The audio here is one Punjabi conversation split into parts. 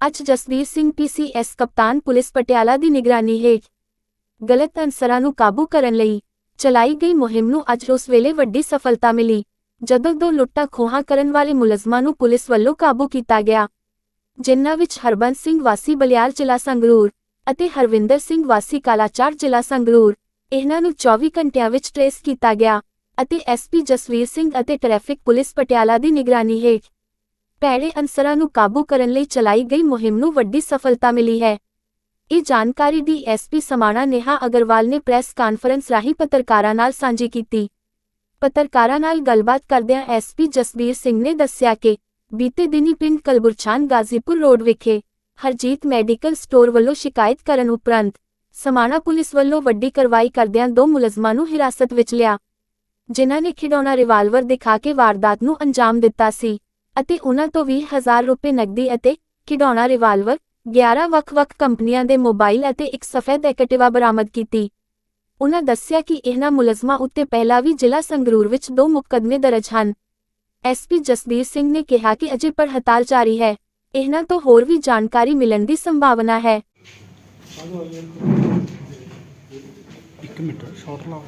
ਅੱਜ ਜਸਵੀਰ ਸਿੰਘ ਪੀਸੀਐਸ ਕਪਤਾਨ ਪੁਲਿਸ ਪਟਿਆਲਾ ਦੀ ਨਿਗਰਾਨੀ ਹੇਠ ਗਲਤ ਅਨਸਰਾਂ ਨੂੰ ਕਾਬੂ ਕਰਨ ਲਈ ਚਲਾਈ ਗਈ ਮੁਹਿੰਮ ਨੂੰ ਅੱਜ ਉਸ ਵੇਲੇ ਵੱਡੀ ਸਫਲਤਾ ਮਿਲੀ, ਜਦੋਂ ਦੋ ਲੁੱਟਾਂ ਖੋਹਾਂ ਕਰਨ ਵਾਲੇ ਮੁਲਜ਼ਮਾਂ ਨੂੰ ਪੁਲਿਸ ਵੱਲੋਂ ਕਾਬੂ ਕੀਤਾ ਗਿਆ, ਜਿਨ੍ਹਾਂ ਵਿੱਚ ਹਰਬੰਸ ਸਿੰਘ ਵਾਸੀ ਬਲਿਆਲ ਜ਼ਿਲ੍ਹਾ ਸੰਗਰੂਰ ਅਤੇ ਹਰਵਿੰਦਰ ਸਿੰਘ ਵਾਸੀ ਕਾਲਾਚਾਰ ਜ਼ਿਲ੍ਹਾ ਸੰਗਰੂਰ, ਇਹਨਾਂ ਨੂੰ 24 ਘੰਟਿਆਂ ਵਿੱਚ ਟ੍ਰੇਸ ਕੀਤਾ ਗਿਆ ਅਤੇ ਐਸਪੀ ਜਸਵੀਰ ਸਿੰਘ ਅਤੇ ਟ੍ਰੈਫਿਕ ਪੁਲਿਸ ਪਟਿਆਲਾ ਦੀ ਨਿਗਰਾਨੀ ਹੇਠ ਭੈੜੇ ਅਨਸਰਾਂ ਨੂੰ ਕਾਬੂ ਕਰਨ ਲਈ ਚਲਾਈ ਗਈ ਮੁਹਿੰਮ ਨੂੰ ਵੱਡੀ ਸਫਲਤਾ ਮਿਲੀ ਹੈ। ਇਹ ਜਾਣਕਾਰੀ ਦੀ ਐਸਪੀ ਸਮਾਣਾ ਨੇਹਾ ਅਗਰਵਾਲ ਨੇ ਪ੍ਰੈਸ ਕਾਨਫਰੰਸ ਰਾਹੀਂ ਪੱਤਰਕਾਰਾਂ ਨਾਲ ਸਾਂਝੀ ਕੀਤੀ। ਪੱਤਰਕਾਰਾਂ ਨਾਲ ਗੱਲਬਾਤ ਕਰਦਿਆਂ ਐਸਪੀ ਜਸਬੀਰ ਸਿੰਘ ਨੇ ਦੱਸਿਆ ਕਿ ਬੀਤੇ ਦਿਨੀ ਪਿੰਡ ਕਲਬੁਰਛਾਨ ਗਾਜ਼ੀਪੁਰ ਰੋਡ ਵਿਖੇ ਹਰਜੀਤ ਮੈਡੀਕਲ ਸਟੋਰ ਵੱਲੋਂ ਸ਼ਿਕਾਇਤ ਕਰਨ ਉਪਰੰਤ ਸਮਾਣਾ ਪੁਲਿਸ ਵੱਲੋਂ ਵੱਡੀ ਕਾਰਵਾਈ ਕਰਦਿਆਂ ਦੋ ਮੁਲਜ਼ਮਾਂ ਨੂੰ ਹਿਰਾਸਤ ਵਿੱਚ ਲਿਆ, ਜਿਨ੍ਹਾਂ ਨੇ ਖਿਡੌਣਾ ਰਿਵਾਲਵਰ ਦਿਖਾ ਕੇ ਵਾਰਦਾਤ ਨੂੰ ਅੰਜਾਮ ਦਿੱਤਾ ਸੀ। ਅਤੇ ਉਹਨਾਂ ਤੋਂ 20000 ਰੁਪਏ ਨਕਦੀ ਅਤੇ ਖਿਡੌਣਾ ਰਿਵਾਲਵਰ 11 ਵੱਖ-ਵੱਖ ਕੰਪਨੀਆਂ ਦੇ ਮੋਬਾਈਲ ਅਤੇ ਇੱਕ ਸਫੈਦ ਐਕਟਿਵਾ ਬਰਾਮਦ ਕੀਤੀ। ਉਨ੍ਹਾਂ ਦੱਸਿਆ ਕਿ ਇਹਨਾਂ ਮੁਲਜ਼ਮਾਂ ਉੱਤੇ ਪਹਿਲਾਂ ਵੀ ਜ਼ਿਲ੍ਹਾ ਸੰਗਰੂਰ ਵਿੱਚ ਦੋ ਮੁਕੱਦਮੇ ਦਰਜ ਹਨ। ਐਸਪੀ ਜਸਬੀਰ ਸਿੰਘ ਨੇ ਕਿਹਾ ਕਿ ਅਜੇ ਪੜਤਾਲ ਜਾਰੀ ਹੈ। ਇਹਨਾਂ ਤੋਂ ਹੋਰ ਵੀ ਜਾਣਕਾਰੀ ਮਿਲਣ ਦੀ ਸੰਭਾਵਨਾ ਹੈ। ਇੱਕ ਮਿੰਟ ਸ਼ਾਟ ਲਾਓ।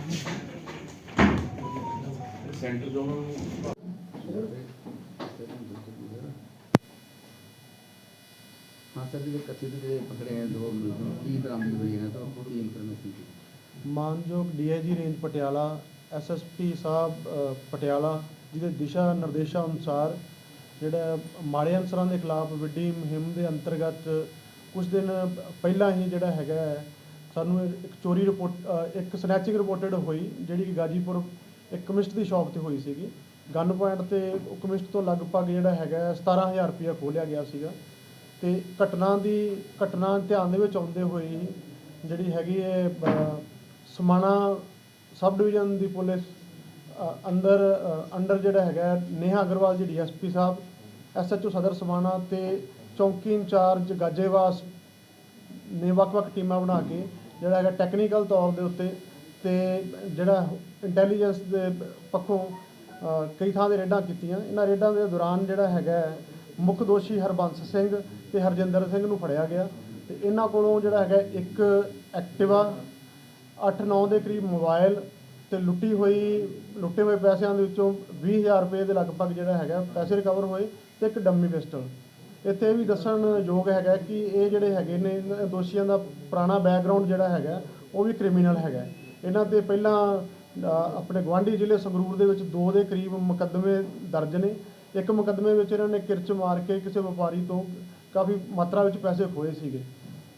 ਸੈਂਟਰ ਜੋ ਹਾਂ ਸਰ ਜਿਹੜੇ ਕਥਿਤ ਜਿਹੜੇ ਪਕੜੇ ਆ ਦੋ ਮੁਲਜ਼ਮ ਕੀ ਬਰਾਮਦਗੀ ਹੋਈ ਹੈ ਤਾਂ ਕੀ ਇਨਫੋਰਮੇਸ਼ਨ ਮਾਨਯੋਗ DIG range Patiala SSP sahib Patiala ਜਿਹਦੇ ਦਿਸ਼ਾ ਨਿਰਦੇਸ਼ਾਂ ਅਨੁਸਾਰ ਜਿਹੜਾ ਮਾੜੇ ਅਨਸਰਾਂ ਦੇ ਖਿਲਾਫ ਵੱਡੀ ਮੁਹਿੰਮ ਦੇ ਅੰਤਰਗਤ ਕੁਝ ਦਿਨ ਪਹਿਲਾਂ ਹੀ ਜਿਹੜਾ ਹੈਗਾ ਹੈ, ਸਾਨੂੰ ਇੱਕ ਚੋਰੀ ਰਿਪੋਰਟ ਇੱਕ ਸਨੈਚਿੰਗ ਰਿਪੋਰਟਡ ਹੋਈ ਜਿਹੜੀ ਕਿ ਗਾਜੀਪੁਰ ਇੱਕ ਕਮਿਸਟ ਦੀ ਸ਼ਾਪ ਤੇ ਹੋਈ ਸੀਗੀ। ਗਨ ਪੁਆਇੰਟ ਤੇ ਕਮਿਸਟ ਤੋਂ ਲਗਭਗ ਜਿਹੜਾ ਹੈਗਾ ਹੈ, 17000 ਰੁਪਇਆ ਖੋਲਿਆ ਗਿਆ ਸੀਗਾ। ਤੇ ਘਟਨਾ ਦੀ, ਘਟਨਾ ਧਿਆਨ ਦੇ ਵਿੱਚ ਆਉਂਦੇ ਹੋਏ ਜਿਹੜੀ ਹੈਗੀ ਹੈ ਸਮਾਣਾ ਸਬ ਡਿਵੀਜ਼ਨ ਦੀ ਪੁਲਿਸ ਅੰਦਰ ਅੰਡਰ ਜਿਹੜਾ ਹੈਗਾ ਨੇਹਾ ਅਗਰਵਾਲ ਜੀ ਡੀਐਸਪੀ ਸਾਹਿਬ ਐਸਐਚਓ ਸਦਰ ਸਮਾਣਾ ਤੇ ਚੌਂਕੀ ਇੰਚਾਰਜ ਗਾਜੇਵਾਸ ਨੇ ਵੱਖ-ਵੱਖ ਟੀਮਾਂ ਬਣਾ ਕੇ ਜਿਹੜਾ ਹੈਗਾ ਟੈਕਨੀਕਲ ਤੌਰ ਦੇ ਉੱਤੇ ਤੇ ਜਿਹੜਾ ਇੰਟੈਲੀਜੈਂਸ ਦੇ ਪੱਖੋਂ ਕਈ ਥਾਂ 'ਤੇ ਰੇਡਾਂ ਕੀਤੀਆਂ। ਇਹਨਾਂ ਰੇਡਾਂ ਦੇ ਦੌਰਾਨ ਜਿਹੜਾ ਹੈਗਾ ਮੁੱਖ ਦੋਸ਼ੀ ਹਰਬੰਸ ਸਿੰਘ ਤੇ ਹਰਜਿੰਦਰ ਸਿੰਘ ਨੂੰ ਫੜਿਆ ਗਿਆ ਤੇ ਇਹਨਾਂ ਕੋਲੋਂ ਜਿਹੜਾ ਹੈਗਾ ਇੱਕ ਐਕਟਿਵਾ 8-9 ਦੇ ਕਰੀਬ ਮੋਬਾਈਲ ਤੇ ਲੁੱਟੀ ਹੋਈ, ਲੁੱਟੇ ਹੋਏ ਪੈਸਿਆਂ ਦੇ ਵਿੱਚੋਂ 20000 ਰੁਪਏ ਦੇ ਲਗਭਗ ਜਿਹੜਾ ਹੈਗਾ ਪੈਸੇ ਰਿਕਵਰ ਹੋਏ ਤੇ ਇੱਕ ਡੰਮੀ ਪਿਸਟਲ। ਇੱਥੇ ਇਹ ਵੀ ਦੱਸਣ ਯੋਗ ਹੈਗਾ ਕਿ ਇਹ ਜਿਹੜੇ ਹੈਗੇ ਨੇ, ਇਹਨਾਂ ਦੋਸ਼ੀਆਂ ਦਾ ਪੁਰਾਣਾ ਬੈਕਗ੍ਰਾਉਂਡ ਜਿਹੜਾ ਹੈਗਾ, ਉਹ ਵੀ ਕ੍ਰਿਮੀਨਲ ਹੈਗਾ। ਇਹਨਾਂ ਤੇ ਪਹਿਲਾਂ ਆਪਣੇ ਗਵਾਂਢੀ ਜ਼ਿਲ੍ਹੇ ਸੰਗਰੂਰ ਦੇ ਵਿੱਚ ਦੋ ਦੇ ਕਰੀਬ ਮੁਕੱਦਮੇ ਦਰਜ ਨੇ। ਇੱਕ ਮੁਕੱਦਮੇ ਵਿੱਚ ਇਹਨਾਂ ਨੇ ਕਿਰਚ ਮਾਰ ਕੇ ਕਿਸੇ ਵਪਾਰੀ ਤੋਂ ਕਾਫੀ ਮਾਤਰਾ ਵਿੱਚ ਪੈਸੇ ਖੋਏ ਸੀਗੇ।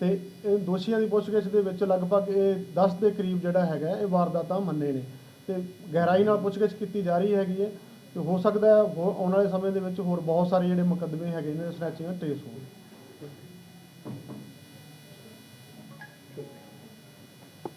ਤੇ ਇਹ ਦੋਸ਼ੀਆਂ ਦੀ ਪੁੱਛਗਿੱਛ ਦੇ ਵਿੱਚ ਲਗਭਗ ਇਹ 10 ਦੇ ਕਰੀਬ ਜਿਹੜਾ ਹੈਗਾ ਇਹ ਵਾਰਦਾਤਾਂ ਮੰਨੇ ਨੇ। ਤੇ ਗਹਿਰਾਈ ਨਾਲ ਪੁੱਛਗਿੱਛ ਕੀਤੀ ਜਾ ਰਹੀ ਹੈਗੀ ਹੈ। ਤੇ ਹੋ ਸਕਦਾ ਹੈ ਆਉਣ ਵਾਲੇ ਸਮੇਂ ਦੇ ਵਿੱਚ ਹੋਰ ਬਹੁਤ ਸਾਰੇ ਜਿਹੜੇ ਮੁਕੱਦਮੇ ਹੈਗੇ ਨੇ ਸਨੈਚਿੰਗ ਟ੍ਰੇਸ ਹੋਣ।